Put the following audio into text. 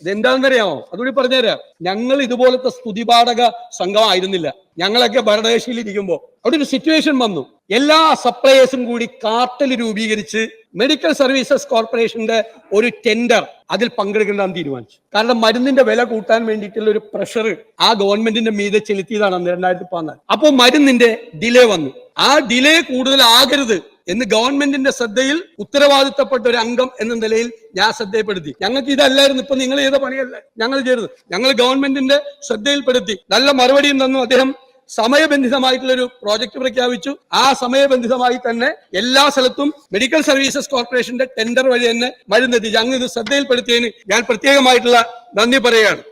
ഇതെന്താണെന്നറിയാമോ? അതുകൂടി പറഞ്ഞുതരാം. ഞങ്ങൾ ഇതുപോലത്തെ സ്തുതിപാഠക സംഘമായിരുന്നില്ല. ഞങ്ങളൊക്കെ ഭരണകക്ഷിയിൽ ഇരിക്കുമ്പോൾ അവിടെ ഒരു സിറ്റുവേഷൻ വന്നു. എല്ലാ സപ്ലയേഴ്സും കൂടി കാർട്ടൽ രൂപീകരിച്ച് മെഡിക്കൽ സർവീസസ് കോർപ്പറേഷന്റെ ഒരു ടെൻഡർ അതിൽ പങ്കെടുക്കണമെന്ന് തീരുമാനിച്ചു. കാരണം മരുന്നിന്റെ വില കൂട്ടാൻ വേണ്ടിയിട്ടുള്ള ഒരു പ്രഷർ ആ ഗവൺമെന്റിന്റെ മീതെ ചെലുത്തിയതാണ് രണ്ടായിരത്തി പതിനാല്. അപ്പോൾ മരുന്നിന്റെ ഡിലേ വന്നു. ആ ഡിലേ കൂടുതലാകരുത്. എന്ന് ഗവൺമെന്റിന്റെ ശ്രദ്ധയിൽ ഉത്തരവാദിത്തപ്പെട്ട ഒരു അംഗം എന്ന നിലയിൽ ഞാൻ ശ്രദ്ധയപ്പെടുത്തി ഞങ്ങൾക്ക് ഇതല്ലായിരുന്നു. ഇപ്പൊ നിങ്ങൾ ചെയ്ത പണിയല്ല. ഞങ്ങൾ ചെയ്തത്. ഞങ്ങൾ ഗവൺമെന്റിന്റെ ശ്രദ്ധയിൽപ്പെടുത്തി. നല്ല മറുപടിയും തന്നു. അദ്ദേഹം സമയബന്ധിതമായിട്ടുള്ള ഒരു പ്രോജക്റ്റ് പ്രഖ്യാപിച്ചു. ആ സമയബന്ധിതമായി തന്നെ എല്ലാ സ്ഥലത്തും മെഡിക്കൽ സർവീസസ് കോർപ്പറേഷന്റെ ടെൻഡർ വഴി തന്നെ മരുന്നെത്തിച്ചു. അങ്ങ് ഇത് ശ്രദ്ധയിൽപ്പെടുത്തിയതിന് ഞാൻ പ്രത്യേകമായിട്ടുള്ള നന്ദി പറയുകയാണ്.